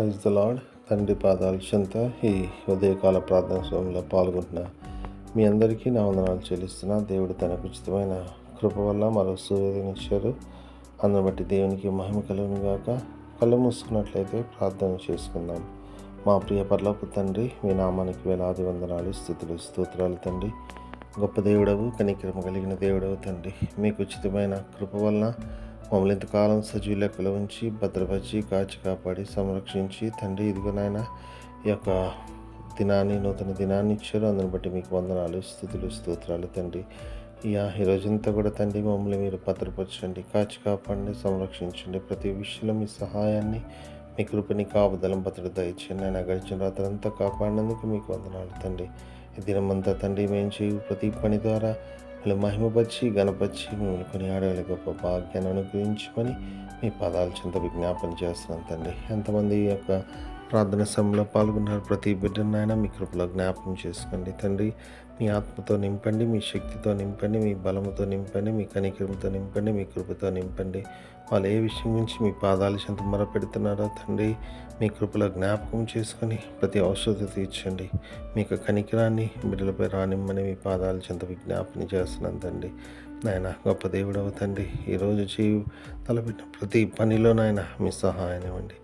Praise the lord తండ్రి పాదాలు చెంత ఈ ఉదయకాల ప్రార్థన సమయంలో పాల్గొంటున్న మీ అందరికీ నా వందనాలు చెల్లిస్తున్నా. దేవుడు తనకు ఉచితమైన కృప వల్ల మరో సూర్యోదయనిచ్చారు ఇచ్చారు బట్టి దేవునికి మహిమ కలుగును గాక. కళ్ళు మూసుకున్నట్లయితే ప్రార్థన చేసుకుందాం. మా ప్రియ పర్లపు తండ్రి మీ నామానికి వేలాది వందనాలు స్థుతులు స్తోత్రాలు తండ్రి. గొప్ప దేవుడవు కనిక్రమ కలిగిన దేవుడవు తండ్రి. మీకు ఉచితమైన కృప వలన మమ్మల్ని ఇంతకాలం సజీవ లెక్కలో ఉంచి భద్రపరిచి కాచి కాపాడి సంరక్షించి తండ్రి ఇదిగో నాయన ఈ యొక్క దినాన్ని నూతన దినాన్ని ఇచ్చారు. అందుని బట్టి మీకు వందనాలు స్థుతులు స్తోత్రాలు తండ్రి. ఇయా ఈ రోజంతా కూడా తండ్రి మమ్మల్ని మీరు భద్రపరచండి కాచి కాపాడండి సంరక్షించండి. ప్రతి విషయంలో మీ సహాయాన్ని మీ కృపని కాపుదలం భద్రత ఇచ్చింది ఆయన గడిచిన రాత్రంతా కాపాడినందుకు మీకు వందనాలు తండ్రి. ఈ దినమంతా తండ్రి మేము చేయు ప్రతి పని ద్వారా మిమ్మల్ని మహిమపరిచి గణపరిచి మిమ్మల్ని కొని గొప్ప భాగ్యాన్ని అనుగ్రహించమని మీ పదాల చింత విజ్ఞాపన చేస్తున్నాను తండ్రి. ఎంతమంది యొక్క ప్రార్థన సమయంలో పాల్గొన్నారు. ప్రతి బిడ్డను ఆయన మీ కృపలో జ్ఞాపకం చేసుకోండి. తండ్రి మీ ఆత్మతో నింపండి మీ శక్తితో నింపండి మీ బలముతో నింపండి మీ కనికరంతో నింపండి మీ కృపతో నింపండి. వాళ్ళు ఏ విషయం గురించి మీ పాదాలు చెంత మొరపెడుతున్నారో తండ్రి మీ కృపలో జ్ఞాపకం చేసుకొని ప్రతి ఔషధ తీర్చండి. మీ యొక్క కనికరాన్ని బిడ్డలపై రానిమ్మని మీ పాదాల చెంత విజ్ఞాపన చేస్తున్నాను తండ్రి. నాయన గొప్ప దేవుడవ తండ్రి ఈరోజు చేయి తలపెట్టిన ప్రతి పనిలో నాయన మీ సహాయం ఇవ్వండి.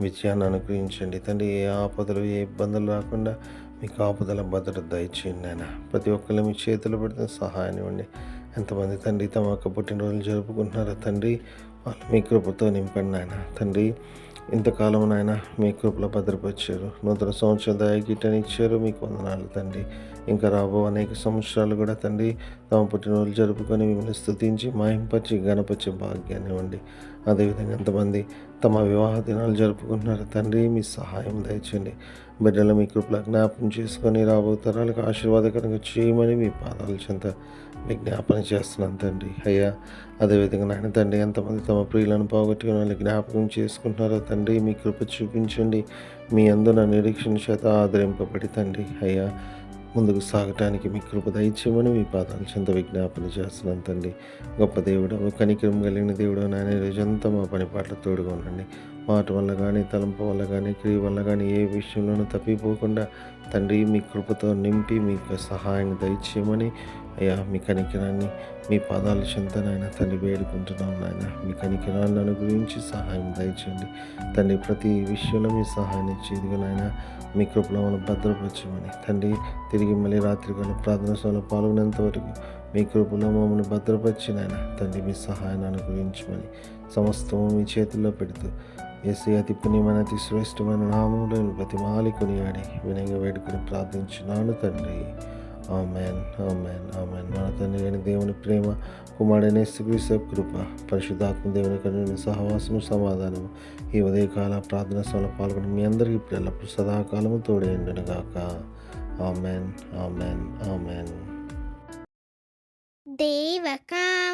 విజయాన్ని అనుగ్రహించండి. తండ్రి ఏ ఆపదలు ఏ ఇబ్బందులు రాకుండా మీ కాపుదల భద్రత దయచేయండి ఆయన ప్రతి ఒక్కరిని మీ చేతులు పెడితే సహాయం ఇవ్వండి. ఎంతమంది తండ్రి తమ యొక్క పుట్టినరోజులు జరుపుకుంటున్నారో తండ్రి వాళ్ళు మీ కృపతో నింపండి ఆయన తండ్రి ఇంతకాలం నాయన మీ కృపలో భద్రపరిచారు. నూతన సంవత్సరం దయగిట్టని ఇచ్చారు. మీకు వందనాలు తండ్రి. ఇంకా రాబో అనేక సంవత్సరాలు కూడా తండ్రి తమ పుట్టినరోజులు జరుపుకొని మిమ్మల్ని స్థుతించి మాయింపచ్చి గణపరిచే భాగ్యాన్ని ఇవ్వండి. అదేవిధంగా ఎంతమంది తమ వివాహ దినాలు జరుపుకుంటున్నారు తండ్రి మీ సహాయం దయచండి బిడ్డలు మీ కృపల జ్ఞాపకం చేసుకొని రాబో తరాలకు ఆశీర్వాదకరంగా చేయమని మీ పాదాల చెంత విజ్ఞాపన చేస్తున్నాను తండ్రి. అయ్యా అదేవిధంగా నాయన తండ్రి ఎంతమంది తమ ప్రియులను పోగొట్టుకుని వాళ్ళు జ్ఞాపకం చేసుకుంటున్నారో తండ్రి మీ కృప చూపించండి. మీ అందున నిరీక్షణ చేత ఆదరింపబడి తండ్రి. అయ్యా ముందుకు సాగటానికి మీ కృప దయచేయమని మీ పాదాలు చెంత విజ్ఞాపన చేస్తున్నాను తండ్రి. గొప్ప దేవుడు కనికరం కలిగిన దేవుడు నాయన రోజంతా మా పని పాటలు తోడుగా ఉండండి. మాట వల్ల కానీ తలంపు వల్ల కానీ క్రియ వల్ల కానీ ఏ విషయంలోనూ తప్పిపోకుండా తండ్రి మీ కృపతో నింపి మీకు సహాయం దయచేయమని అయ్యా మీ కనికరాన్ని మీ పాదాల చింతనైనా తండ్రి వేడుకుంటున్నాం నాయన. మీ కనికరాన్ని అనుగ్రహించి సహాయం దయచేయండి. తండ్రి ప్రతి విషయంలో మీ సహాయం ఇచ్చేదిగా నాయన మీ కృపలో మనం భద్రపరచమని. తండ్రి తిరిగి మళ్ళీ రాత్రికాల ప్రార్థన సభలో పాల్గొనేంత వరకు మీ కృపలో మమ్మల్ని భద్రపరిచి నాయన తండ్రి మీ సహాయాన్ని అనుగ్రహించమని. సమస్తము మీ చేతుల్లో పెడుతూ ఏసీ అతి పుణ్యమైన అతి శ్రేష్టమైన నామంలో ప్రతి మాలి కొనియాడి వినయంగా వేడుకుని ప్రార్థించున్నాను తండ్రి. Amen amen amen. మన తండ్రి అయిన దేవుని ప్రేమ కుమారుడైన యేసుక్రీస్తు కృప పరిశుద్ధాత్మ దేవుని కనుని సహవాసము సమాధానము ఈ ఉదయకాల ప్రార్థన సమయంలో పాల్గొని మీ అందరికీ ఇప్పుడు సదాకాలము తోడేయండును గాక ఆమెన్ ఆమెన్ ఆమెన్. దేవకా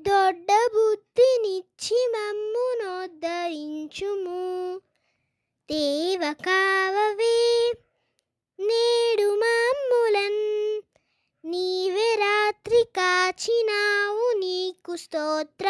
దొడ్డ బుద్ధినిచ్చి మమ్ము నోద్ధరించుము. దేవ కావవే నేడు మమ్ములన్. నీవే రాత్రి కాచినావు నీకు స్తోత్ర